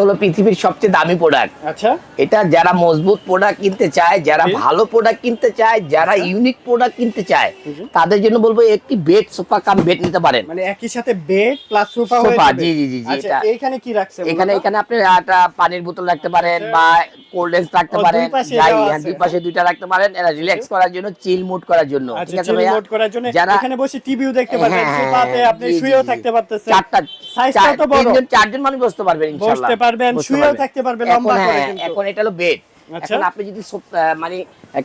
হলো পৃথিবীর সবচেয়ে দামি প্রোডাক্ট আচ্ছা। এটা যারা মজবুত প্রোডাক্ট কিনতে চায় যারা ভালো প্রোডাক্ট কিনতে চায় যারা আচ্ছা। ইউনিক প্রোডাক্ট কিনতে চায় তাদের জন্য বলব একটি বেড সোফা কাম বেড নিতে পারেন। মানে একই সাথে বেড প্লাস সোফা সোফা, জি, জি, জি, আচ্ছা এটা- এইখানে কি রাখছে এখানে এখানে আপনি একটা পানির বোতল রাখতে পারেন আচ্ছা। বা কোল্ড ড্রিঙ্কস রাখতে পারেন হ্যাঁ। দুই পাশে দুইটা রাখতে পারেন এরা রিল্যাক্স করার জন্য চিল মুড করার জন্য আচ্ছা ঠিক আছে ভাইয়া মোড করার জন্য যারা এখানে বসে টিভিও দেখতে পারবেন হ্যাঁ, সোফাতে আপনি জি, জি, শুয়েও থাকতে পারতেছেন চারটা সাইজটা তো বড়। তিনজন চারজন মানুষ বসতে পারবেন ইনশাআল্লাহ বসতে পারবেন, শুয়েও থাকতে পারবেন, এখন লম্বা করে হ্যাঁ, কিন্তু। এখন এটা হলো বেড আচ্ছা। এখন আপনি যদি মানে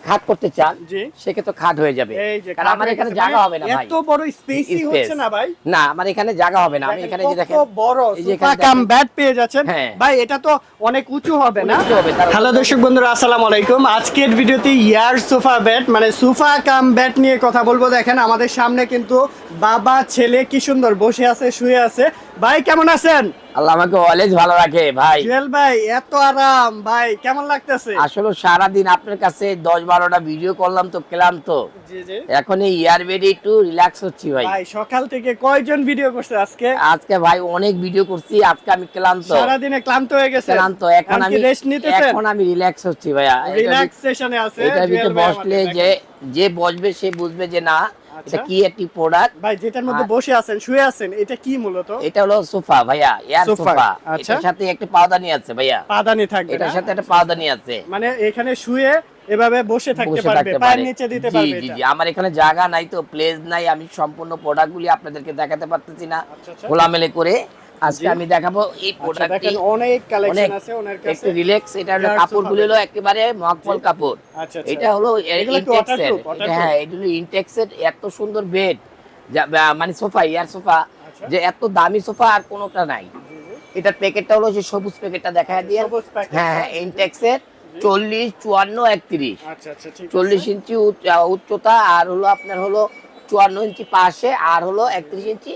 খাট করতে চান। সেক্ষেত্রে খাট হয়ে যাবে। কারণ আমার এখানে জায়গা মানে হবে না ভাই। এত বড় স্পেসই হচ্ছে না ভাই। না আমার এখানে জায়গা হবে না। আমি এখানে যে দেখেন বড় সোফা কাম পেয়ে যাচ্ছেন। হ্যাঁ। ভাই এটা তো অনেক উঁচু হবে না? হ্যালো দর্শক বন্ধুরা আসসালামু আলাইকুম। আজকের ভিডিওতে ইয়ার সোফা ব্যাট মানে সোফা কাম ব্যাট নিয়ে কথা বলব। দেখেন আমাদের সামনে কিন্তু বাবা ছেলে কি সুন্দর বসে আছে শুয়ে আছে। ভাই কেমন আছেন? আল্লাহ আমাকে অলওয়েজ ভালো রাখে ভাই। জুয়েল ভাই এত আরাম ভাই কেমন লাগতেছে? আসলে সারাদিন আপনার কাছে দশ বারোটা ভিডিও করলাম তো ক্লান্ত। জি জি। এখন এই একটু রিল্যাক্স হচ্ছি ভাই। ভাই সকাল থেকে কয়জন ভিডিও করছে আজকে? আজকে ভাই অনেক ভিডিও করছি আজকে আমি ক্লান্ত। সারাদিনে ক্লান্ত হয়ে গেছে। ক্লান্ত এখন আমি রেস্ট নিতেছেন? এখন আমি রিল্যাক্স হচ্ছি ভাইয়া। রিল্যাক্সেশনে আছে এটার ভিতরে বসলে যে যে বসবে সে বুঝবে যে না। এটা কি একটি প্রোডাক্ট ভাই যেটার মধ্যে বসে আছেন শুয়ে আছেন এটা কি মূলত? এটা হলো সোফা ভাইয়া এয়ার সোফা, আচ্ছা। এটার সাথে একটা পাওদানি আছে ভাইয়া। পাদানি থাকবে এটার সাথে একটা পাওদানি আছে। মানে এখানে শুয়ে এভাবে বসে থাকতে পারবে পায়ের নিচে দিতে পারবে জি জি আমার এখানে জায়গা নাই তো প্লেস নাই। আমি সম্পূর্ণ প্রোডাক্টগুলি আপনাদেরকে দেখাতে পারতেছি না। আচ্ছা, আচ্ছা। খোলামেলে করে। আজকে আমি দেখাবো এই আচ্ছা, প্রোডাক্টটি অনেক কালেকশন আছে ওনার কাছে। একটু রিল্যাক্স এটা হলো Air কাপড়গুলো হলো একেবারে মকমল কাপড়। আচ্ছা আচ্ছা। এটা হলো এগুলো ইনটেক্সের? হ্যাঁ এটা হলো ইনটেক্সের এত সুন্দর বেড মানে সোফা ইয়ার সোফা। আচ্ছা। যে এত দামি সোফা আর কোনোটা নাই। এটার প্যাকেটটা হলো যে সবুজ প্যাকেটটা দেখা দিয়ে। হ্যাঁ হ্যাঁ ইনটেক্সের চল্লিশ চুয়ান্ন একত্রিশ। আচ্ছা আচ্ছা। চল্লিশ ইঞ্চি উচ- উচ্চতা আর হলো আপনার হলো চুয়ান্ন ইঞ্চি পাশে আর হলো একত্রিশ ইঞ্চি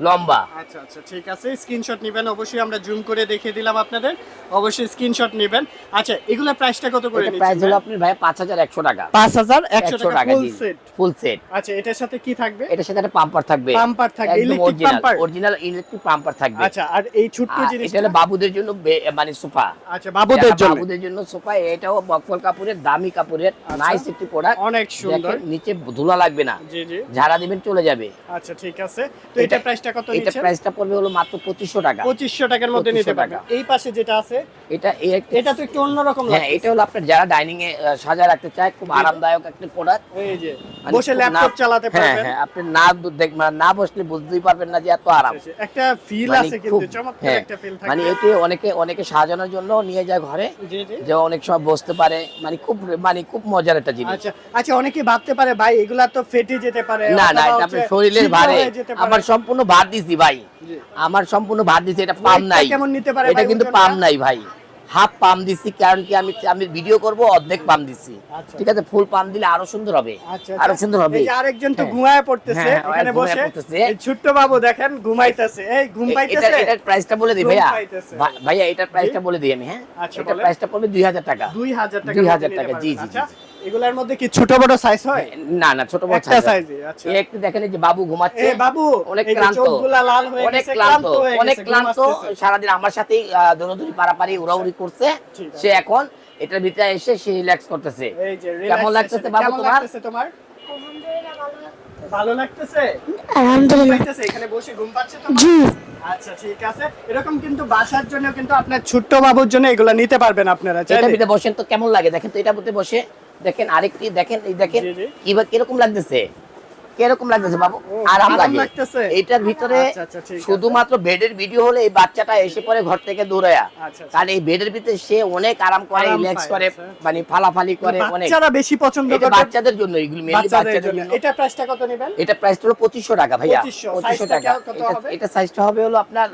লম্বা। আচ্ছা আচ্ছা ঠিক আছে। স্ক্রিনশট নেবেন অবশ্যই আমরা জুম করে দেখিয়ে দিলাম আপনাদের। অবশ্যই স্ক্রিনশট নেবেন। আচ্ছা এগুলা প্রাইসটা কত করে প্রাইস হলো আপনার ভাই পাঁচ হাজার একশো টাকা। পাঁচ হাজার একশো একশো টাকা টাকা ফুল সেট ফুল সেট আচ্ছা এটার সাথে কি থাকবে? এটার সাথে একটা পাম্পার থাকবে। পাম্পার থাকবে electric pumper original electric pumper থাকবে। আচ্ছা আর এই আর জিনিস এটা হলো বাবুদের জন্য মানে সোফা। আচ্ছা বাবুদের জন্য। বাবুদের জন্য সোফা এটাও বকফল কাপড়ের দামি কাপড়ের আচ্ছা। নাইস একটি প্রোডাক্ট অনেক সুন্দর। নিচে ধুলা লাগবে না। জি জি। ঝাড়া দিবেন চলে যাবে। আচ্ছা ঠিক আছে। তো এটা- এটা প্রাইসটা কত এটা প্রাইসটা পড়বে হলো মাত্র টাকা। টাকার মধ্যে নিতে 2500 পারবেন এই পাশে যেটা আছে এটা এটা তো একটু অন্যরকম হ্যাঁ এটা হলো আপনার যারা ডাইনিং এ সাজায় রাখতে চায় খুব আরামদায়ক একটা প্রোডাক্ট এই যে মানে বসে ল্যাপটপ চালাতে হ্যাঁ পারবেন। হ্যাঁ আপনি না দেখ মানে না বসলে বুঝতেই পারবেন না যে এত আরাম। একটা ফিল মানে আছে কিন্তু চমৎকার হ্যাঁ, একটা ফিল থাকে। মানে এটি অনেকে অনেকে সাজানোর জন্য নিয়ে যায় ঘরে। যে অনেক সময় বসতে পারে মানে খুব মানে খুব মজার একটা জিনিস। আচ্ছা আচ্ছা অনেকে ভাবতে পারে ভাই এগুলা তো ফেটে যেতে পারে না না এটা আপনার শরীরের ভারে। আমার সম্পূর্ণ ভাত দিছি ভাই। আমার সম্পূর্ণ ভাত দিছি এটা পাম নাই। কেমন নিতে পারে এটা কিন্তু পাম নাই ভাই। হাফ পাম দিছি কারণ কি আমি আমি ভিডিও করব অর্ধেক পাম দিছি। আচ্ছা। ঠিক আছে ফুল পাম দিলে আরও সুন্দর হবে। আচ্ছা আরও আচ্ছা। সুন্দর হবে। এই আরেকজন তো হ্যাঁ। ঘুমায় পড়তেছে হ্যাঁ, এখানে বসে। এই ছোট্ট বাবু দেখেন ঘুমাইতেছে। এই ঘুম পাইতেছে এটার এটার প্রাইসটা বলে দিই ভাইয়া। ভাইয়া এটার প্রাইসটা বলে দিই আমি হ্যাঁ। আচ্ছা, এটার প্রাইসটা পড়বে দুই হাজার টাকা। দুই হাজার টাকা 2000 টাকা, জি, জি, জি, আচ্ছা। এগুলার মধ্যে কি ছোট বড় সাইজ হয়? না না ছোট বড় একটা size আচ্ছা। একটু দেখেন যে বাবু ঘুমাচ্ছে। এ বাবু অনেক ক্লান্ত। লাল হয়ে অনেক ক্লান্ত। অনেক ক্লান্ত। সারাদিন আমার সাথেই দৌড়াদৌড়ি পারাপারি উড়াউড়ি করছে। সে এখন এটার ভিতরে এসে সে রিল্যাক্স করতেছে। এই যে কেমন লাগতেছে বাবু তোমার? তোমার? ভালো লাগতেছে? আলহামদুলিল্লাহ। লাগতেছে? এখানে বসে ঘুম পাচ্ছে তোমার? জি। আচ্ছা ঠিক আছে। এরকম কিন্তু বাসার জন্য কিন্তু আপনার ছোট্ট বাবুর জন্য এগুলা নিতে পারবেন আপনারা বসেন তো কেমন লাগে? দেখেন তো এটা মধ্যে বসে। দেখেন আরেকটি দেখেন এই দেখেন জি, জি। কিবা কীরকম লাগতেছে কীরকম লাগতেছে বাবু? আরাম লাগে। এটার ভিতরে আচ্ছা, আচ্ছা। শুধুমাত্র বেডের ভিডিও হলে এই বাচ্চাটা এসে পরে ঘর থেকে দৌড়ায়া আচ্ছা। কারণ এই বেডের ভিতরে সে অনেক আরাম করে রিল্যাক্স করে। মানে ফালাফালি করে অনেক। বাচ্চারা বেশি পছন্দ করে বাচ্চাদের জন্য এগুলো মেনলি বাচ্চাদের জন্য। এটা প্রাইসটা কত নেবেন? এটা প্রাইস হলো পঁচিশশো টাকা ভাইয়া। 2500 টাকা। কত এটা- হবে? এটা সাইজটা হবে হলো আপনার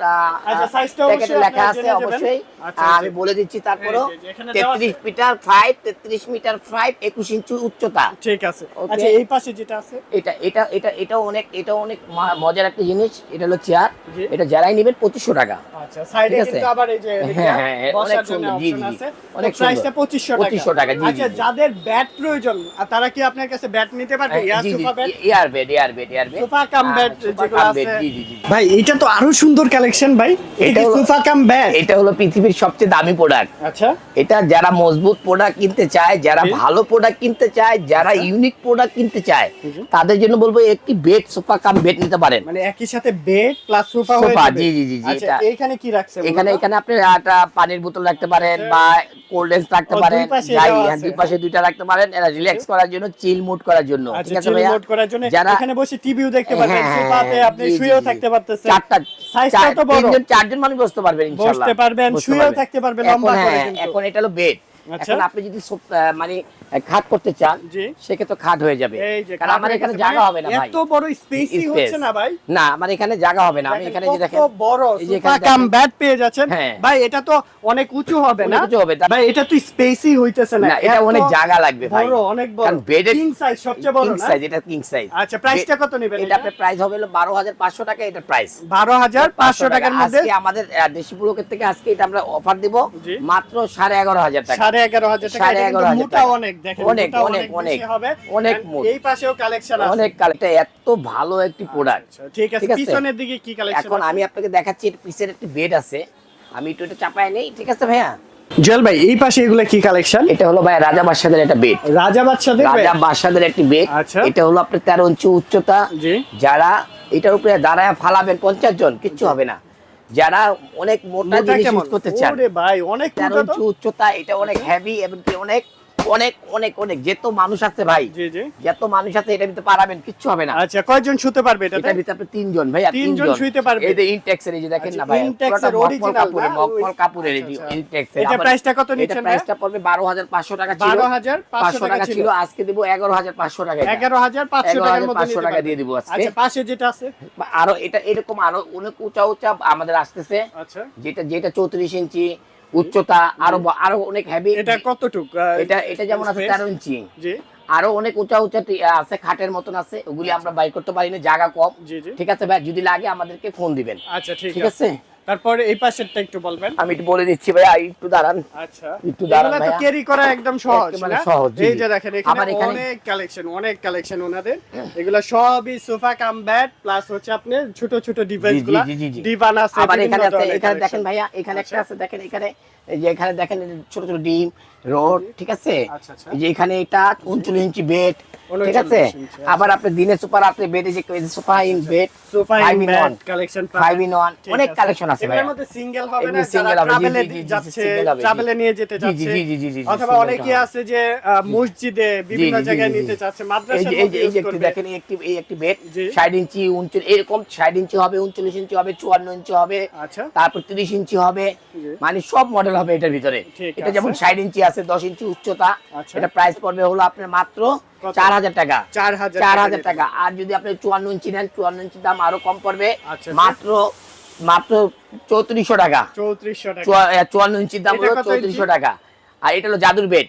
আচ্ছা, সাইজটা অবশ্যই লেখা আছে অবশ্যই। আর আমি বলে দিচ্ছি আছে। তেত্রিশ মিটার ফাইভ তেত্রিশ মিটার ফাইভ একুশ ইঞ্চি উচ্চতা। ঠিক আছে। আচ্ছা এই পাশে যেটা আছে? এটা এটা এটা এটাও অনেক এটাও অনেক মজার একটা জিনিস এটা হলো চেয়ার। এটা যারাই নেবেন পঁচিশশো টাকা। আচ্ছা সাইডে কিন্তু আবার এই যে হ্যাঁ, হ্যাঁ, হ্যাঁ, অনেক সুন্দর, জি, জি, অনেক প্রাইসটা 2500 টাকা। জি, জি, আচ্ছা যাদের ব্যাট প্রয়োজন তারা কি আপনার কাছে ব্যাট নিতে পারবে? Air sofa bed air bed air bed air bed sofa cum bed যেগুলো আছে। জি জি জি। ভাই এটা তো আরও সুন্দর কালেকশন ভাই। এটা এটা কি সোফা কাম ব্যাট এটা হলো পৃথিবীর সবচেয়ে দামি প্রোডাক্ট আচ্ছা। এটা যারা মজবুত প্রোডাক্ট কিনতে চায় যারা ভালো প্রোডাক্ট কিনতে চায় যারা আচ্ছা। ইউনিক প্রোডাক্ট কিনতে চায় তাদের জন্য বলব একটি বেড সোফা কাম বেড নিতে পারেন। মানে একই সাথে বেড প্লাস সোফা হয়ে সোফা, জি, জি, জি, জি, আচ্ছা এটা- এইখানে কি রাখছে এখানে এখানে আপনি একটা পানির বোতল রাখতে পারেন আচ্ছা। বা কোল্ড ড্রিঙ্কস রাখতে পারেন। যাই হ্যাঁ, দুই পাশে দুইটা রাখতে পারেন। এরা রিল্যাক্স করার জন্য চিল মুড করার জন্য। আচ্ছা ঠিক আছে ভাইয়া? মোড করার জন্য যারা এখানে বসে টিভিও দেখতে পারবেন হ্যাঁ, সোফাতে আপনি জি, জি, শুয়েও থাকতে পারতেছেন। চারটা সাইজটাও চার- তো বড়। তিনজন চারজন মানুষ বসতে পারবেন ইনশাআল্লাহ বসতে পারবেন, শুয়েও থাকতে পারবেন এখন লম্বা করে হ্যাঁ, কিন্তু। এখন এটা হলো বেড আচ্ছা। এখন আপনি যদি মানে খাট করতে চান সেক্ষেত্রে খাট হয়ে যাবে। কারণ আমার এখানে জায়গা মানে হবে না ভাই। এত বড় স্পেসই হচ্ছে না ভাই? না আমার এখানে জায়গা হবে না। আমি এখানে যে দেখেন বড় সোফা কাম। ব্যাট পেয়ে যাচ্ছেন। হ্যাঁ। ভাই এটা তো অনেক উঁচু হবে না? উঁচু হবে, ভাই এটা তো স্পেসই হইতেছে না। না এটা অনেক জায়গা লাগবে ভাই। বড় অনেক বড়। কারণ বেডের কিং সাইজ সবচেয়ে বড় কিং সাইজ এটা কিং সাইজ আচ্ছা প্রাইসটা কত নেবেন এটা আপনার প্রাইস হবে হলো বারো হাজার পাঁচশো টাকা এটা প্রাইস বারো হাজার পাঁচশো টাকার মধ্যে? আজকে আমাদের দেশি পুলকের থেকে আজকে এটা আমরা অফার দিব মাত্র সাড়ে এগারো হাজার টাকা। সাড়ে এগারো হাজার সাড়ে এগারো হাজার অনেক অনেক, অনেক, অনেক, অনেক এই পাশেও কালেকশন অনেক কালেকটা এত ভালো একটি প্রোডাক্ট ঠিক আছে। পিছনের দিকে কি কালেকশন এখন আমি আপনাকে দেখাচ্ছি পিছের একটি বেড আছে। আমি একটু এটা চাপায় নেই ঠিক আছে ভাইয়া? জুয়েল ভাই এই পাশে এগুলো কি কালেকশন এটা হলো ভাই রাজা বাদশাদের একটা বেড রাজা বাচ্চাদের রাজা বাদশাদের একটি বেড আচ্ছা। এটা হলো আপনার তেরো ইঞ্চি উচ্চতা। জি। যারা এটার উপরে দাঁড়ায় ফালাবেন পঞ্চাশ জন কিচ্ছু হবে না। যারা অনেক মোটা জিনিস ইউজ করতে চান। ওরে ভাই অনেক উচ্চতা এটা অনেক হেভি এবং অনেক অনেক অনেক অনেক যেত মানুষ আছে ভাই জি যত মানুষ আছে এটা ভিতরে পারাবেন কিচ্ছু হবে না আচ্ছা কয়জন শুতে পারবে এটাতে এটার ভিতরে আপনি তিনজন ভাইয়া তিনজন শুইতে পারবে। এই যে ইনটেক্সের এই যে দেখেন আচ্ছা, না ভাই পুরোটা এর মকমল? মকমল কাপড়ের এই আচ্ছা, আচ্ছা। ইনটেক্সের এটা প্রাইসটা কত নিচ্ছেন এটা প্রাইসটা পড়বে 12500 টাকা ছিল 12,500 টাকা ছিল। আজকে দেব 11500 টাকা এটা। এগারো হাজার পাঁচশো টাকার মধ্যে 11,500 নিতে টাকা দিয়ে দিব আজকে। আচ্ছা পাশে যেটা আছে আরও এটা এরকম আরও অনেক উঁচা উঁচা আমাদের আসতেছে আচ্ছা যেটা যেটা 34 ইঞ্চি উচ্চতা আরও আরও অনেক হেভি এটা কতটুক? এটা এটা যেমন আছে তেরো 13 ইঞ্চি আরও অনেক উঁচা উঁচা আছে খাটের মতন আছে ওগুলি আমরা বাই করতে পারি না জায়গা কম। ঠিক আছে ভাই? যদি লাগে আমাদেরকে ফোন দিবেন। আচ্ছা ঠিক আছে? তারপরে এই পাশেরটা একটু বলবেন। আমি একটু বলে দিচ্ছি ভাইয়া একটু দাঁড়ান। আচ্ছা। একটু দাঁড়ান ভাই তো ক্যারি করা একদম সহজ মানে সহজ, এই যে দেখেন এখানে অনেক কালেকশন অনেক কালেকশন ওনাদের। এগুলা সবই সোফা কাম ব্যাট প্লাস হচ্ছে আপনি ছোট ছোট ডিভাইস জি, গুলা। জি, জি, জি। ডিভান আছে আবার এখানে আছে এখানে দেখেন ভাইয়া এখানে একটা আচ্ছা। আছে দেখেন এখানে এই যে এখানে দেখেন ছোট ছোট ডিম রোড ঠিক আছে? আচ্ছা, আচ্ছা। যে এখানে এটা উনচল্লিশ ইঞ্চি বেড ঠিক আছে? আবার আপনি দিনে সুপার রাত্রে বেডে যে sofa in bed sofa Five in one. Collection five in one অনেক কালেকশন আছে ভাইয়া। মধ্যে সিঙ্গেল হবে না যারা হবে, ট্রাভেলে যাচ্ছে। ট্রাভেলে নিয়ে যেতে যাচ্ছে। জি, জি, জি, জি, অথবা অনেকে আছে যে মসজিদে বিভিন্ন জায়গায়। নিতে চাচ্ছে যে এই যে এই যে একটি দেখেন এই একটি এই একটি বেড জি। ষাট ইঞ্চি উনচল্লিশ এরকম ষাট ইঞ্চি হবে উনচল্লিশ ইঞ্চি হবে চুয়ান্ন ইঞ্চি হবে আচ্ছা। তারপর তিরিশ ইঞ্চি হবে। মানে সব মডেল হবে এটার ভিতরে। এটা যেমন। ষাট ইঞ্চি আছে দশ ইঞ্চি উচ্চতা আচ্ছা। এটা প্রাইস পড়বে হলো আপনার মাত্র চার হাজার টাকা। চার হাজার টাকা আর যদি আপনি চুয়ান্ন ইঞ্চি নেন চুয়ান্ন ইঞ্চি দাম আরও কম পড়বে। আচ্ছা, মাত্র মাত্র চৌত্রিশশো টাকা। চৌত্রিশশো টাকা। চুয়ান্ন ইঞ্চির দাম হলো চৌত্রিশশো টাকা। আর এটা হলো জাদুর বেড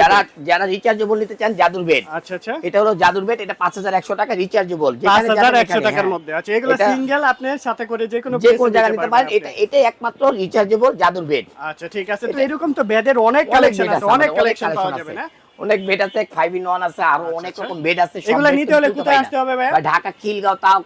যারা যারা রিচার্জেবল নিতে চান জাদুর বেড আচ্ছা আচ্ছা। এটা হলো জাদুর বেড এটা পাঁচ হাজার একশো টাকা রিচার্জেবল পাঁচ হাজার একশো টাকার মধ্যে। আচ্ছা এগুলো সিঙ্গেল আপনি সাথে করে যে কোনো হ্যাঁ। যে কোনো জায়গায় নিতে পারেন। এটা এটাই একমাত্র রিচার্জেবল জাদুর বেড আচ্ছা ঠিক আছে। তো এরকম তো বেডের অনেক কালেকশন আছে অনেক কালেকশন পাওয়া যাবে না? অনেক বেড আছে ফাইভ ইন ওয়ান আছে আরও আচ্ছা, অনেক আচ্ছা। রকম বেড আছে সব নিতে হলে কোথায় আসতে হবে ভাই, ঢাকা খিলগাঁও তাও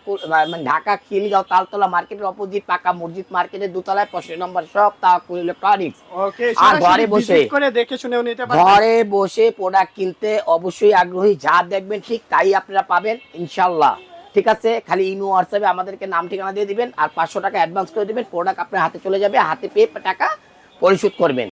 মানে ঢাকা খিলগাঁও তালতলা মার্কেটের অপোজিট পাকা মসজিদ মার্কেটের দোতলায় পঁচিশ নম্বর সব তাকুল ইলেকট্রনিক্স ওকে আর ঘরে বসে। করে দেখে শুনেও নিতে পারবেন। ঘরে বসে প্রোডাক্ট কিনতে অবশ্যই আগ্রহী যা দেখবেন ঠিক তাই আপনারা পাবেন ইনশাল্লাহ। ঠিক আছে? খালি ইমো হোয়াটসঅ্যাপে আমাদেরকে নাম ঠিকানা দিয়ে দিবেন আর পাঁচশো টাকা অ্যাডভান্স করে দিবেন প্রোডাক্ট আপনার হাতে চলে যাবে হাতে পেয়ে টাকা পরিশোধ করবেন।